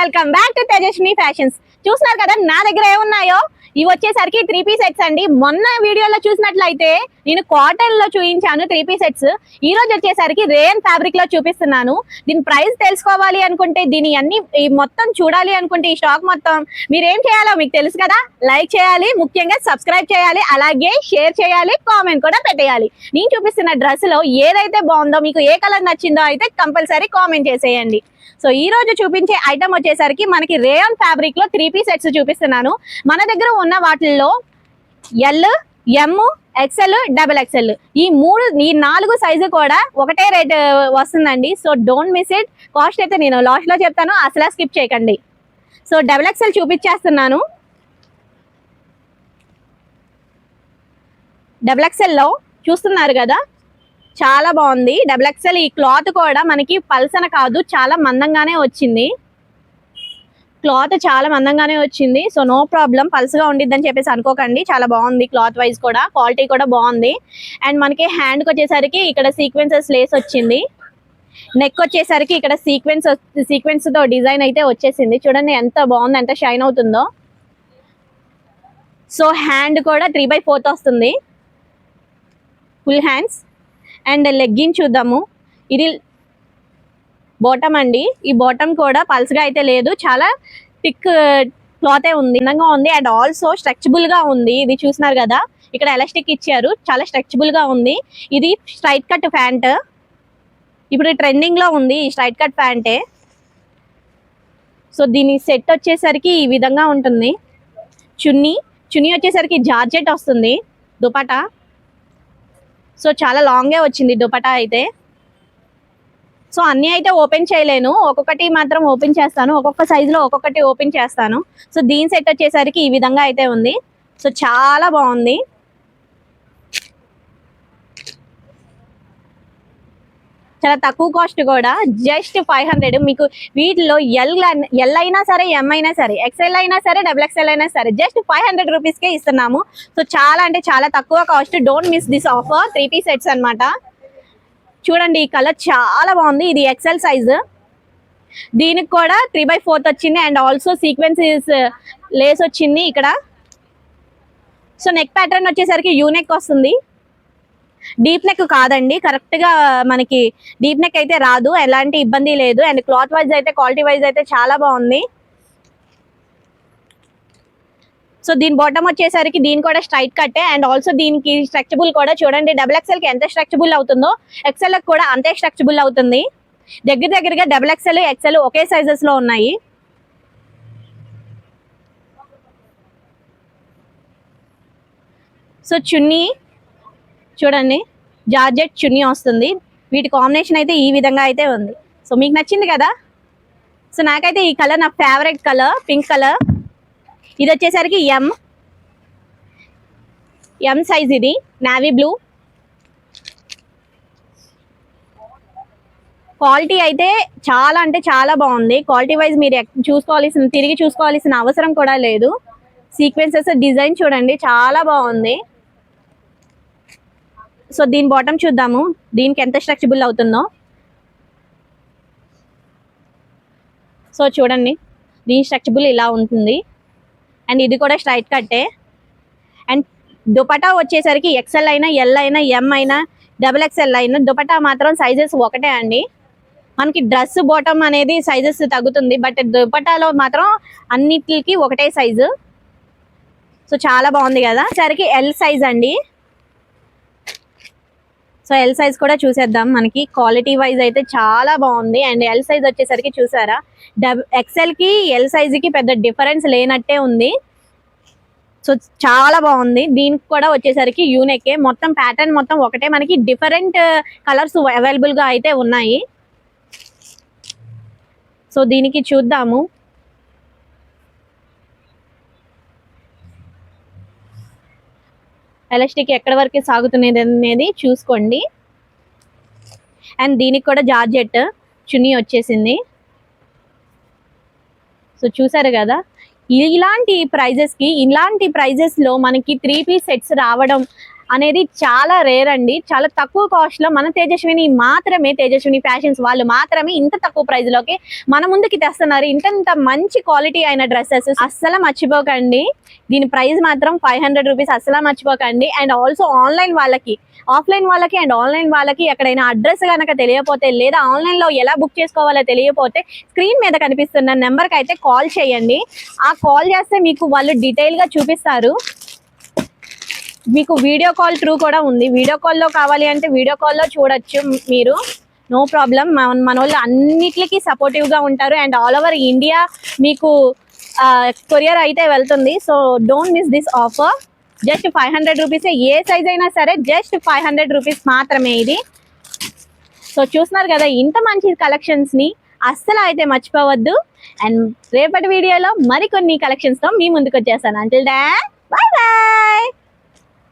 Welcome back to Tejaswini fashions. చూస్తున్నారు కదా నా దగ్గర ఏమున్నాయో? ఇవి వచ్చేసరికి త్రీ పీ సెట్స్ అండి. మొన్న వీడియోలో చూసినట్లయితే నేను కాటన్లో చూపించాను త్రీ పీ సెట్స్ ఈ రోజు వచ్చేసరికి రేయన్ ఫ్యాబ్రిక్లో చూపిస్తున్నాను. దీని ప్రైస్ తెలుసుకోవాలి అనుకుంటే దీని అన్ని ఈ మొత్తం చూడాలి అనుకుంటే ఈ స్టాక్ మొత్తం మీరు ఏం చేయాలో మీకు తెలుసు కదా? లైక్ చేయాలి ముఖ్యంగా సబ్స్క్రైబ్ చేయాలి అలాగే షేర్ చేయాలి కామెంట్ కూడా పెట్టేయాలి. నేను చూపిస్తున్న డ్రెస్లో ఏదైతే బాగుందో మీకు ఏ కలర్ నచ్చిందో అయితే కంపల్సరీ కామెంట్ చేసేయండి. సో ఈ రోజు చూపించే ఐటమ్ వచ్చేసరికి మనకి రేయాన్ ఫ్యాబ్రిక్లో త్రీ పీ సెట్స్ చూపిస్తున్నాను. మన దగ్గర ఉన్న వాటిల్లో L M XL double XL ఈ మూడు ఈ నాలుగు సైజు కూడా ఒకటే రేట్ uh, వస్తుందండి. So don't miss it cost అయితే నేను లాస్ట్లో చెప్తాను. అసలు స్కిప్ చేయకండి. సో డబుల్ ఎక్సెల్ చూపించేస్తున్నాను. డబుల్ ఎక్స్ఎల్లో చూస్తున్నారు కదా? చాలా బాగుంది. డబుల్ ఎక్సెల్ ఈ క్లాత్ కూడా మనకి పల్సన కాదు చాలా మందంగానే వచ్చింది. క్లాత్ చాలా మందంగానే వచ్చింది. సో నో ప్రాబ్లం పల్స్గా ఉండిద్దని చెప్పేసి అనుకోకండి. చాలా బాగుంది క్లాత్ వైజ్ కూడా. క్వాలిటీ కూడా బాగుంది. అండ్ మనకి హ్యాండ్కి వచ్చేసరికి ఇక్కడ సీక్వెన్సెస్ లేస్ వచ్చింది. నెక్ వచ్చేసరికి ఇక్కడ సీక్వెన్స్ సీక్వెన్స్తో డిజైన్ అయితే వచ్చేసింది. చూడండి ఎంత బాగుంది ఎంత షైన్ అవుతుందో. సో హ్యాండ్ కూడా త్రీ బై ఫోర్త్ వస్తుంది. ఫుల్ హ్యాండ్స్ అండ్ లెగ్గిన్ చూద్దాము. ఇది బాటమ్ అండి. ఈ బాటమ్ కూడా పల్స్గా అయితే లేదు. చాలా థిక్ క్లాతే ఉంది. అందంగా ఉంది అండ్ ఆల్సో స్ట్రెచబుల్గా ఉంది. ఇది చూసినారు కదా? ఇక్కడ ఎలాస్టిక్ ఇచ్చారు. చాలా స్ట్రెచబుల్గా ఉంది. ఇది స్ట్రైట్ కట్ ప్యాంట్. ఇప్పుడు ట్రెండింగ్లో ఉంది ఈ స్ట్రైట్ కట్ ప్యాంటే. సో దీని సెట్ వచ్చేసరికి ఈ విధంగా ఉంటుంది. చున్నీ చున్నీ వచ్చేసరికి జార్జెట్ వస్తుంది. దుపటా సో చాలా లాంగే వచ్చింది దుపటా అయితే. సో అన్నీ అయితే ఓపెన్ చేయలేను. ఒక్కొక్కటి మాత్రం ఓపెన్ చేస్తాను. ఒక్కొక్క సైజులో ఒక్కొక్కటి ఓపెన్ చేస్తాను. సో దీని సెట్ వచ్చేసరికి ఈ విధంగా అయితే ఉంది. సో చాలా బాగుంది. చాలా తక్కువ కాస్ట్ కూడా. జస్ట్ ఫైవ్ హండ్రెడ్ మీకు వీటిలో ఎల్ ఎల్ అయినా సరే ఎం అయినా సరే ఎక్స్ఎల్ అయినా సరే డబుల్ ఎక్స్ఎల్ అయినా సరే జస్ట్ ఫైవ్ హండ్రెడ్ రూపీస్కే ఇస్తున్నాము. సో చాలా అంటే చాలా తక్కువ cost don't miss this offer three P sets అన్నమాట. చూడండి ఈ కలర్ చాలా బాగుంది. ఇది ఎక్స్ఎల్ సైజు దీనికి కూడా త్రీ బై ఫోర్త్ వచ్చింది. అండ్ ఆల్సో సీక్వెన్సెస్ లేస్ వచ్చింది ఇక్కడ. సో నెక్ ప్యాటర్న్ వచ్చేసరికి యూనెక్ వస్తుంది. డీప్ నెక్ కాదండి. కరెక్ట్గా మనకి డీప్ నెక్ అయితే రాదు. ఎలాంటి ఇబ్బంది లేదు. అండ్ క్లాత్ వైజ్ అయితే క్వాలిటీ వైజ్ అయితే చాలా బాగుంది. సో దీని బాటమ్ వచ్చేసరికి దీని కూడా స్ట్రైట్ కట్టే అండ్ ఆల్సో దీనికి స్ట్రక్చబుల్ కూడా చూడండి. డబుల్ ఎక్స్ఎల్కి ఎంత స్ట్రక్చబుల్ అవుతుందో ఎక్స్ఎల్కి కూడా అంతే స్ట్రక్చబుల్ అవుతుంది. దగ్గర దగ్గరగా డబుల్ ఎక్స్ఎల్ ఎక్స్ఎల్ ఒకే సైజెస్లో ఉన్నాయి. సో చున్నీ చూడండి. జార్జెట్ చున్నీ వస్తుంది. వీటి కాంబినేషన్ అయితే ఈ విధంగా అయితే ఉంది. సో మీకు నచ్చింది కదా? సో నాకైతే ఈ కలర్ నా ఫేవరెట్ కలర్ పింక్ కలర్ ఇది వచ్చేసరికి ఎం ఎం సైజ్ ఇది. నావీ బ్లూ క్వాలిటీ అయితే చాలా అంటే చాలా బాగుంది. క్వాలిటీ వైజ్ మీరు చూసుకోవాల్సిన తిరిగి చూసుకోవాల్సిన అవసరం కూడా లేదు. సీక్వెన్సెస్ డిజైన్ చూడండి. చాలా బాగుంది. సో దీని బాటమ్ చూద్దాము. దీనికి ఎంత స్ట్రక్చబుల్ అవుతుందో. సో చూడండి దీని స్ట్రక్చబుల్ ఇలా ఉంటుంది. అండ్ ఇది కూడా స్ట్రైట్ కట్టే అండ్ దుపటా వచ్చేసరికి ఎక్సెల్ అయినా ఎల్ అయినా ఎం అయినా డబుల్ ఎక్స్ఎల్ అయినా దుపటా మాత్రం సైజెస్ ఒకటే అండి. మనకి డ్రెస్ బాటమ్ అనేది సైజెస్ తగ్గుతుంది బట్ దుపటాలో మాత్రం అన్నిటికి ఒకటే సైజు సో చాలా బాగుంది కదా. సరికి ఎల్ సైజ్ అండి. సో ఎల్ సైజ్ కూడా చూసేద్దాం. మనకి క్వాలిటీ వైజ్ అయితే చాలా బాగుంది. అండ్ ఎల్ సైజ్ వచ్చేసరికి చూసారా? డబ్ ఎక్స్ఎల్కి ఎల్ సైజ్కి పెద్ద డిఫరెన్స్ లేనట్టే ఉంది. సో చాలా బాగుంది. దీనికి కూడా వచ్చేసరికి యూనెక్కే మొత్తం ప్యాటర్న్ మొత్తం ఒకటే. మనకి డిఫరెంట్ కలర్స్ అవైలబుల్గా అయితే ఉన్నాయి. సో దీనికి చూద్దాము. ఎలాస్టిక్ ఎక్కడ వరకు సాగుతున్నది అనేది చూసుకోండి. అండ్ దీనికి కూడా జార్జెట్ చున్నీ వచ్చేసింది. సో చూసారు కదా? ఇలాంటి ప్రైజెస్కి ఇలాంటి ప్రైజెస్లో మనకి త్రీ పీస్ సెట్స్ రావడం అనేది చాలా రేర్ అండి. చాలా తక్కువ కాస్ట్లో మన తేజస్విని మాత్రమే తేజస్విని ఫ్యాషన్స్ వాళ్ళు మాత్రమే ఇంత తక్కువ ప్రైస్లోకి మన ముందుకి తెస్తున్నారు. ఇంత ఇంత మంచి క్వాలిటీ అయిన డ్రెస్సెస్ అస్సలు మర్చిపోకండి. దీని ప్రైస్ మాత్రం ఫైవ్ హండ్రెడ్ రూపీస్ అస్సలు మర్చిపోకండి. అండ్ ఆల్సో ఆన్లైన్ వాళ్ళకి ఆఫ్లైన్ వాళ్ళకి అండ్ ఆన్లైన్ వాళ్ళకి ఎక్కడైనా అడ్రస్ కనుక తెలియపోతే లేదా ఆన్లైన్లో ఎలా బుక్ చేసుకోవాలో తెలియపోతే స్క్రీన్ మీద కనిపిస్తున్న నెంబర్కి అయితే కాల్ చేయండి. ఆ కాల్ చేస్తే మీకు వాళ్ళు డీటెయిల్గా చూపిస్తారు. మీకు వీడియో కాల్ త్రూ కూడా ఉంది. వీడియో కాల్లో కావాలి అంటే వీడియో కాల్లో చూడొచ్చు మీరు. నో ప్రాబ్లం మన మన వాళ్ళు అన్నిటికీ సపోర్టివ్గా ఉంటారు. అండ్ ఆల్ ఓవర్ ఇండియా మీకు కొరియర్ అయితే వెళ్తుంది. So don't miss this offer just five hundred rupees A size అయినా సరే జస్ట్ ఫైవ్ హండ్రెడ్ రూపీస్ మాత్రమే ఇది. సో చూస్తున్నారు కదా ఇంత మంచి కలెక్షన్స్ని అస్సలు అయితే మర్చిపోవద్దు. అండ్ రేపటి వీడియోలో మరికొన్ని కలెక్షన్స్తో మీ ముందుకు వచ్చేస్తాను. అంటిల్ డా బాయ్ బాయ్